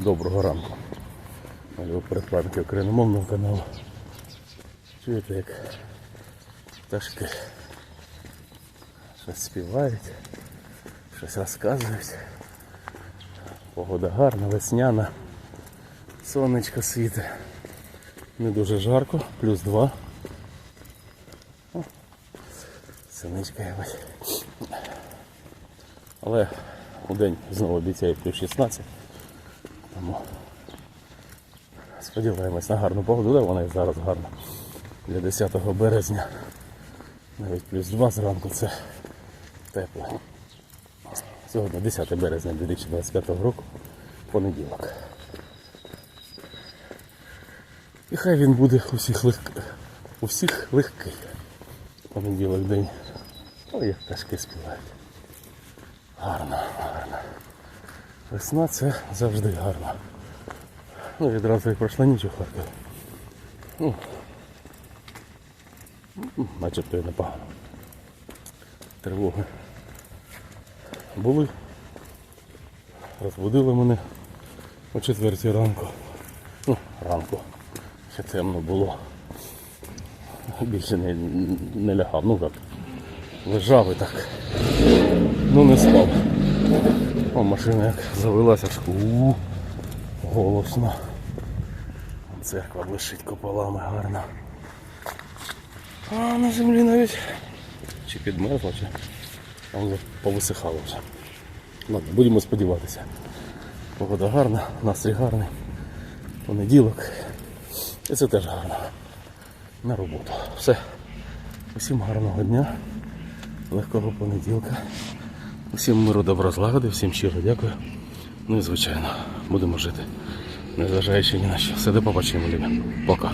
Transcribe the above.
Доброго ранку. Малюю передплатники україномовного каналу. Чуєте, як пташки щось співають, щось розказують. Погода гарна, весняна. Сонечко світить. Не дуже жарко, плюс два. Синичка якась. Але у день знову обіцяє плюс 16. Тому сподіваємось на гарну погоду, де вона і зараз гарна. Для 10 березня. Навіть плюс 2 зранку це тепло. Сьогодні 10 березня 2025 року, понеділок. І хай він буде у всіх, у всіх легкий. Понеділок день. Ой, як пташки співають. Гарно, гарно. Весна це завжди гарно. Ну, відразу і пройшла ніч у Харкові. Ну, начебто і непогано. Тривоги були. Розбудили мене о четвертій ранку. Ну, ранку. Ще темно було. Більше не, не лягав. Ну як. Лежав і так. Ну не спав. О, машина як завелася аж у голосно. Церква блищить куполами гарно. А на землі навіть чи підмерзла, чи вже повисихало вже. Ладно, будемо сподіватися. Погода гарна, настрій гарний. Понеділок. І це теж гарно. На роботу. Все. Усім гарного дня, легкого понеділка. Усім миру, добра злагоди, всім щиро дякую. Ну і звичайно, будемо жити, незважаючи ні на що. Все до побачення, любі. Пока.